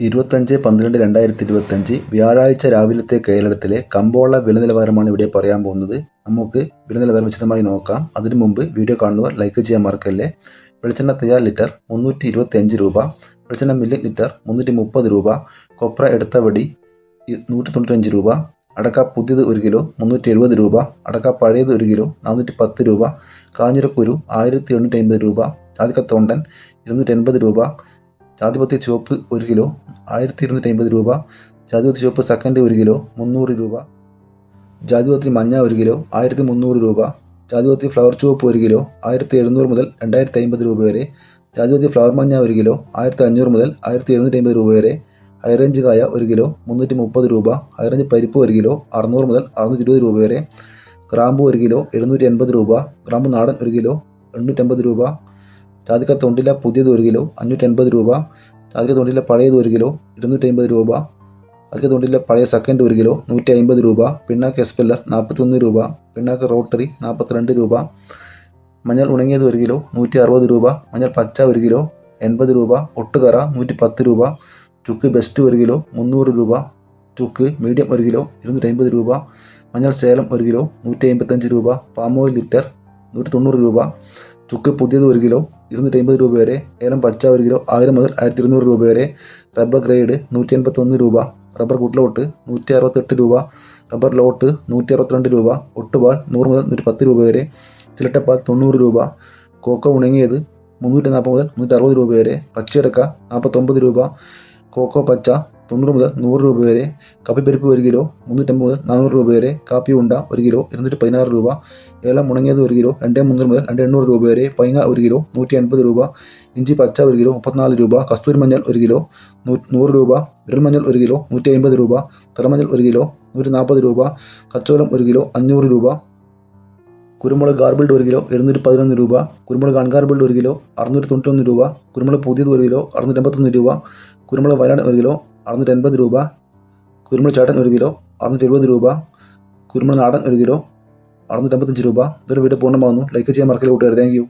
ഇരുപത്തഞ്ച് പന്ത്രണ്ട് രണ്ടായിരത്തി ഇരുപത്തഞ്ച് വ്യാഴാഴ്ച രാവിലത്തെ കേരളത്തിലെ കമ്പോള വില നിലവാരമാണ് ഇവിടെ പറയാൻ പോകുന്നത്. നമുക്ക് വില നിലവാരം വിശദമായി നോക്കാം. അതിനു മുമ്പ് വീഡിയോ കാണുന്നവർ ലൈക്ക് ചെയ്യാൻ മറക്കല്ലേ? വെളിച്ചെണ്ണ തയ്യാർ ലിറ്റർ മുന്നൂറ്റി ഇരുപത്തി അഞ്ച് രൂപ. വെളിച്ചെണ്ണ മില്ലി ലിറ്റർ മുന്നൂറ്റി മുപ്പത് രൂപ. കൊപ്ര എടുത്തവടി നൂറ്റി തൊണ്ണൂറ്റഞ്ച് രൂപ. അടക്ക പുതിയത് ഒരു കിലോ മുന്നൂറ്റി എഴുപത് രൂപ. അടക്ക പഴയത് ഒരു കിലോ നാനൂറ്റി പത്ത് രൂപ. കാഞ്ഞിരക്കുരു ആയിരത്തി എണ്ണൂറ്റി അമ്പത് രൂപ. ആദ്യക്കത്തോണ്ടൻ തൊണ്ടൻ ഇരുന്നൂറ്റി എൺപത് രൂപ. ജാതിപത്തി ചുവപ്പ് ഒരു കിലോ ആയിരത്തി ഇരുന്നൂറ്റി അമ്പത് രൂപ. ജാതിപത്തി ചുവപ്പ് സെക്കൻഡ് ഒരു കിലോ മുന്നൂറ് രൂപ. ജാതിപത്രി മഞ്ഞ ഒരു കിലോ ആയിരത്തി മുന്നൂറ് രൂപ. ജാതിപത്രി ഫ്ലവർ ചുവപ്പ് ഒരു കിലോ ആയിരത്തി എഴുന്നൂറ് മുതൽ രണ്ടായിരത്തി അമ്പത് രൂപ വരെ. ജാതിപത്രി ഫ്ലവർ മഞ്ഞ ഒരു കിലോ ആയിരത്തി അഞ്ഞൂറ് മുതൽ ആയിരത്തി എഴുന്നൂറ്റി അമ്പത് രൂപ വരെ. ഹൈറേഞ്ച് കായ ഒരു കിലോ മുന്നൂറ്റി മുപ്പത് രൂപ. ഹൈറേഞ്ച് പരിപ്പ് ഒരു കിലോ അറുന്നൂറ് മുതൽ അറുന്നൂറ്റി ഇരുപത് രൂപ വരെ. ഗ്രാമ്പു ഒരു കിലോ എഴുന്നൂറ്റി എൺപത് രൂപ. ഗ്രാമ്പു നാടൻ ഒരു കിലോ എണ്ണൂറ്റമ്പത് രൂപ. ജാതിക്ക തൊണ്ടില പുതിയത് ഒരു കിലോ അഞ്ഞൂറ്റി അൻപത് രൂപ. ജാതിക്ക തൊണ്ടില പഴയത് ഒരു കിലോ ഇരുന്നൂറ്റി അമ്പത് രൂപ. ജാതിക്ക തൊണ്ടില പഴയ സെക്കൻഡ് ഒരു കിലോ നൂറ്റി അമ്പത് രൂപ. പിണ്ണാക്ക് എസ്പെല്ലർ നാൽപ്പത്തൊന്ന് രൂപ. പിണ്ണാക്ക് റോട്ടറി നാൽപ്പത്തിരണ്ട് രൂപ. മഞ്ഞൾ ഉണങ്ങിയത് ഒരു കിലോ നൂറ്റി അറുപത് രൂപ. മഞ്ഞൾ പച്ച ഒരു കിലോ എൺപത് രൂപ. ഒട്ടുകറ നൂറ്റി പത്ത് രൂപ. ചുക്ക് ബെസ്റ്റ് ഒരു കിലോ മുന്നൂറ് രൂപ. ചുക്ക് മീഡിയം ഒരു കിലോ ഇരുന്നൂറ്റി അമ്പത് രൂപ. മഞ്ഞൾ സേലം ഒരു കിലോ നൂറ്റി അമ്പത്തഞ്ച് രൂപ പാമോയിൽ ലിറ്റർ നൂറ്റി തൊണ്ണൂറ് രൂപ. ചുക്ക് പുതിയത് ഒരു കിലോ ഇരുന്നൂറ്റി അമ്പത് രൂപ വരെ ഏലം പച്ച ഒരു കിലോ ആയിരം മുതൽ ആയിരത്തി ഇരുന്നൂറ് രൂപ വരെ റബ്ബർ ഗ്രേഡ് നൂറ്റി എൺപത്തൊന്ന് രൂപ റബ്ബർ കുട്ട്ലോട്ട് നൂറ്റി അറുപത്തെട്ട് രൂപ റബ്ബർ ലോട്ട് നൂറ്റി അറുപത്തിരണ്ട് രൂപ ഒട്ടുപാൽ നൂറ് മുതൽ നൂറ്റി പത്ത് രൂപ വരെ ചിലട്ടപ്പാൽ തൊണ്ണൂറ് രൂപ കോക്ക ഉണങ്ങിയത് മുന്നൂറ്റി നാൽപ്പത് മുതൽ മുന്നൂറ്റി അറുപത് രൂപ വരെ പച്ചയടക്ക നാൽപ്പത്തൊമ്പത് രൂപ കോക്കോ പച്ച തൊണ്ണൂറ് മുതൽ നൂറ് രൂപ വരെ കപ്പിപ്പരിപ്പ് ഒരു കിലോ മുന്നൂറ്റമ്പത് മുതൽ നാനൂറ് രൂപ വരെ കാപ്പി ഉണ്ട ഒരു കിലോ ഇരുന്നൂറ്റി പതിനാറ് രൂപ ഏലം ഉണങ്ങിയത് ഒരു കിലോ രണ്ട് മുന്നൂറ് മുതൽ രണ്ട് എണ്ണൂറ് രൂപ വരെ പൈങ്ങ ഒരു കിലോ നൂറ്റി എൺപത് രൂപ ഇഞ്ചി പച്ച ഒരു കിലോ മുപ്പത്തിനാല് രൂപ കസ്തൂരി മഞ്ഞൾ ഒരു കിലോ നൂറ് രൂപ വിരൽമഞ്ഞൾ ഒരു കിലോ നൂറ്റി അമ്പത് രൂപ തിറമഞ്ഞൾ ഒരു കിലോ നൂറ്റി നാൽപ്പത് രൂപ കച്ചോലം ഒരു കിലോ അഞ്ഞൂറ് രൂപ കുരുമുളക് ഗാർബിൾഡ് ഒരു കിലോ എഴുന്നൂറ്റി പതിനൊന്ന് രൂപ കുരുമുളക് അൺഗാർബിൾഡ് ഒരു കിലോ അറുന്നൂറ്റി തൊണ്ണൂറ്റൊന്ന് രൂപ കുരുമുളക് പുതിയത് ഒരു കിലോ അറുന്നൂറ്റി അമ്പത്തൊന്ന് രൂപ കുരുമുളക് വയനാട് ഒരു കിലോ അറുന്നൂറ്റി എൺപത് രൂപ. കുരുമുളക് ചേട്ടൻ ഒരു കിലോ. അറുന്നൂറ്റി എഴുപത് രൂപ. കുരുമുളക് നാടൻ ഒരു കിലോ. അറുന്നൂറ്റമ്പത്തഞ്ച് രൂപ. ഇതൊരു വീഡിയോ പൂർണമാകുന്നു ലൈക്ക് ചെയ്യാൻ മറക്കൽ കൂട്ടുകാർ താങ്ക് യു